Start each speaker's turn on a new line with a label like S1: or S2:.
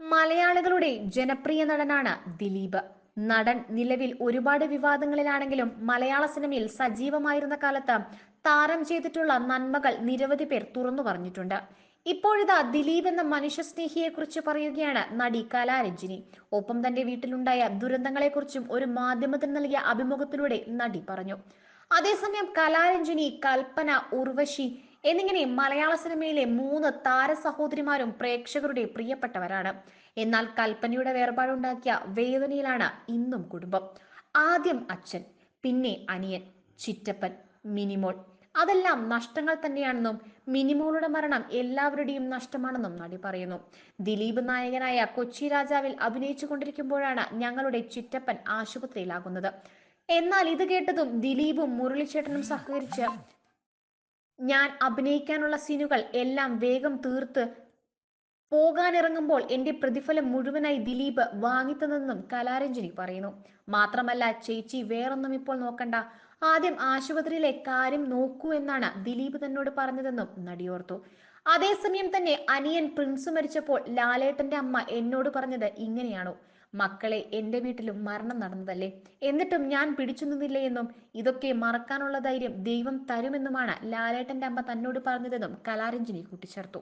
S1: മലയാളികളുടെ ജനപ്രിയ നടനാണ് ദിലീപ്. നടൻ നിലവിൽ ഒരുപാട് വിവാദങ്ങളിലാണെങ്കിലും മലയാള സിനിമയിൽ സജീവമായിരുന്ന കാലത്ത് താരം ചെയ്തിട്ടുള്ള നന്മകൾ നിരവധി പേർ തുറന്നു പറഞ്ഞിട്ടുണ്ട്. ഇപ്പോഴിതാ ദിലീപ് എന്ന മനുഷ്യസ്നേഹിയെ കുറിച്ച് പറയുകയാണ് നടി കലാരഞ്ജിനി. ഒപ്പം തന്റെ വീട്ടിലുണ്ടായ ദുരന്തങ്ങളെക്കുറിച്ചും ഒരു മാധ്യമത്തിന് നൽകിയ അഭിമുഖത്തിലൂടെ നടി പറഞ്ഞു. അതേസമയം കലാരഞ്ജിനി കൽപ്പന ഉർവശി എന്നിങ്ങനെ മലയാള സിനിമയിലെ മൂന്ന് താര സഹോദരിമാരും പ്രേക്ഷകരുടെ പ്രിയപ്പെട്ടവരാണ്. എന്നാൽ കൽപ്പനയുടെ വേർപാടുണ്ടാക്കിയ വേദനയിലാണ് ഇന്നും കുടുംബം. ആദ്യം അച്ഛൻ പിന്നെ അനിയൻ ചിറ്റപ്പൻ മിനിമോൾ. അതെല്ലാം നഷ്ടങ്ങൾ തന്നെയാണെന്നും മിനിമോളുടെ മരണം എല്ലാവരുടെയും നഷ്ടമാണെന്നും നടി പറയുന്നു. ദിലീപ് നായകനായ കൊച്ചി രാജാവിൽ അഭിനയിച്ചു കൊണ്ടിരിക്കുമ്പോഴാണ് ഞങ്ങളുടെ ചിറ്റപ്പൻ ആശുപത്രിയിലാകുന്നത്. എന്നാൽ ഇത് കേട്ടതും ദിലീപും മുരളിച്ചേട്ടനും സഹകരിച്ച് ഞാൻ അഭിനയിക്കാനുള്ള സീനുകൾ എല്ലാം വേഗം തീർത്ത് പോകാനിറങ്ങുമ്പോൾ എന്റെ പ്രതിഫലം മുഴുവനായി ദിലീപ് വാങ്ങിത്തന്നെന്നും കലാരഞ്ജനി പറയുന്നു. മാത്രമല്ല ചേച്ചി വേറൊന്നും ഇപ്പോൾ നോക്കണ്ട. ആദ്യം ആശുപത്രിയിലെ കാര്യം നോക്കൂ എന്നാണ് ദിലീപ് തന്നോട് പറഞ്ഞതെന്നും നടിയോർത്തു. അതേസമയം തന്നെ അനിയൻ പ്രിൻസ് മരിച്ചപ്പോൾ ലാലേട്ടന്റെ അമ്മ എന്നോട് പറഞ്ഞത് ഇങ്ങനെയാണോ. മക്കളെ എന്റെ വീട്ടിലും മരണം നടന്നതല്ലേ? എന്നിട്ടും ഞാൻ പിടിച്ചു എന്നും? ഇതൊക്കെ മറക്കാനുള്ള ധൈര്യം ദൈവം തരുമെന്നുമാണ് ലാലേട്ടന്റെ അമ്മ തന്നോട് പറഞ്ഞതെന്നും കലാരഞ്ജിനി കൂട്ടിച്ചേർത്തു.